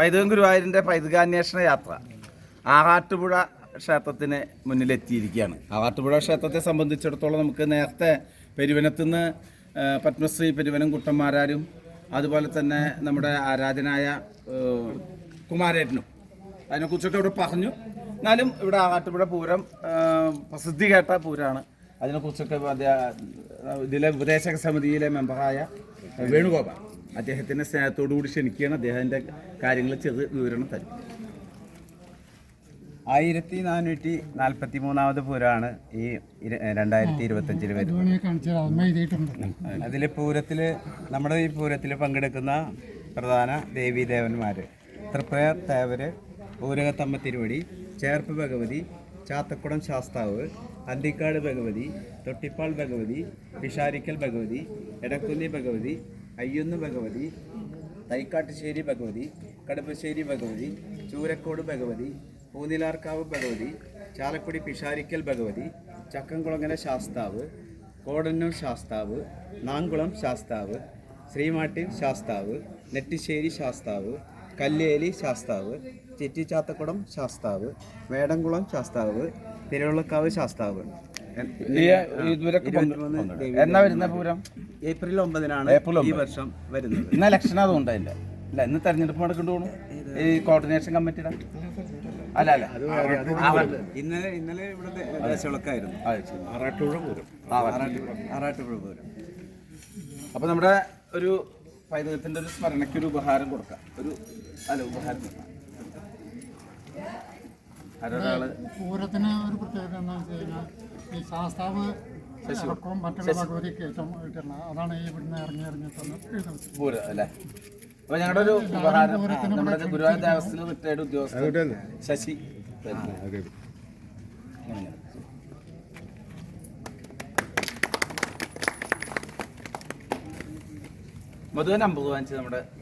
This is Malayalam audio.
പൈതൃകം ഗുരുവായൂരിന്റെ പൈതൃകാന്വേഷണ യാത്ര ആറാട്ടുപുഴ ക്ഷേത്രത്തിന് മുന്നിലെത്തിയിരിക്കുകയാണ്. ആറാട്ടുപുഴ ക്ഷേത്രത്തെ സംബന്ധിച്ചിടത്തോളം നമുക്ക് നേരത്തെ പെരുവനത്തുനിന്ന് നിന്ന് പത്മശ്രീ പെരുവനം കുട്ടന്മാരാരും അതുപോലെ തന്നെ നമ്മുടെ ആരാധനായ കുമാരേട്ടനും അതിനെക്കുറിച്ചൊക്കെ ഇവിടെ പറഞ്ഞു. എന്നാലും ഇവിടെ ആറാട്ടുപുഴ പൂരം പ്രസിദ്ധി കേട്ട പൂരമാണ് അതിനെക്കുറിച്ചൊക്കെ ഇതിലെ ഉപദേശക സമിതിയിലെ മെമ്പറായ വേണുഗോപാൽ. അദ്ദേഹത്തിന്റെ സ്നേഹത്തോടു കൂടി ക്ഷണിക്കുകയാണ്. അദ്ദേഹത്തിന്റെ കാര്യങ്ങൾ ചെറു വിവരണം തരും. ആയിരത്തി നാനൂറ്റി നാൽപ്പത്തി മൂന്നാമത് പൂരമാണ് ഈ രണ്ടായിരത്തി ഇരുപത്തഞ്ചിൽ വരുന്നത്. അതിൽ പൂരത്തിൽ നമ്മുടെ ഈ പൂരത്തിൽ പങ്കെടുക്കുന്ന പ്രധാന ദേവീദേവന്മാർ തൃപ്രയർ തേവർ ഊരകത്തമ്മ തിരുവടി ചേർപ്പ് ഭഗവതി ചാത്തക്കുടം ശാസ്താവ് അന്തിക്കാട് ഭഗവതി തൊട്ടിപ്പാൾ ഭഗവതി പിഷാരിക്കൽ ഭഗവതി എടക്കുന്നി ഭഗവതി അയ്യൊന്ന് ഭഗവതി തൈക്കാട്ടുശ്ശേരി ഭഗവതി കടുപ്പശ്ശേരി ഭഗവതി ചൂരക്കോട് ഭഗവതി പൂനിലാർക്കാവ് ഭഗവതി ചാലക്കുടി പിഷാരിക്കൽ ഭഗവതി ചക്കംകുളങ്ങര ശാസ്താവ് കോടന്നൂർ ശാസ്താവ് നാങ്കുളം ശാസ്താവ് ശ്രീമാട്ടിൻ ശാസ്താവ് നെട്ടിശ്ശേരി ശാസ്താവ് കല്ലേലി ശാസ്താവ് ചെറ്റിച്ചാത്തക്കുളം ശാസ്താവ് വേടംകുളം ശാസ്താവ് തിരുവള്ളക്കാവ് ശാസ്താവ്. എന്നാ വരുന്ന പൂരം? ഏപ്രിൽ ഒമ്പതിനാണ് ഏപ്രിൽ ഈ വർഷം വരുന്നത്. ഇന്ന് ഇലക്ഷൻ അതുകൊണ്ട് അതിന്റെ അല്ല ഇന്ന് തെരഞ്ഞെടുപ്പ് നടക്കേണ്ടി പോകണം ഈ കോർഡിനേഷൻ കമ്മിറ്റിയുടെ അല്ല അല്ല. ഇന്നലെ ഇന്നലെ ഇവിടെ ദേശവിളക്കായിരുന്നു ആറാട്ടുപുഴ പൂരം. ആറാട്ടുപുഴ. പൂരം. അപ്പോൾ നമ്മുടെ ഒരു പൈതൃകത്തിന്റെ ഒരു സ്മരണയ്ക്ക് ഒരു ഉപഹാരം കൊടുക്കാം. ഒരു അല്ല ഉപഹാരം കൊടുക്കാം ആരൊരാൾ പൂരത്തിന് ഒരു പ്രത്യേകത എന്താണെന്ന് വെച്ച് കഴിഞ്ഞാൽ ഈ ശാസ്താവ് ഇറക്കവും മറ്റുള്ള ഭഗവതി കയറ്റം ഇട്ടുള്ള അതാണ് ഈ ഇവിടുന്ന് ഇറങ്ങി ഇറങ്ങി പൂരം അല്ലേ? അപ്പൊ ഞങ്ങളുടെ ഒരു ഉപഹാരം നമ്മുടെ ഗുരുവായൂർ ദേവസ്ഥയിൽ റിട്ടയർഡ് ഉദ്യോഗസ്ഥൻ ശശി. മധുവൻ അമ്പത് വാങ്ങിച്ച് നമ്മുടെ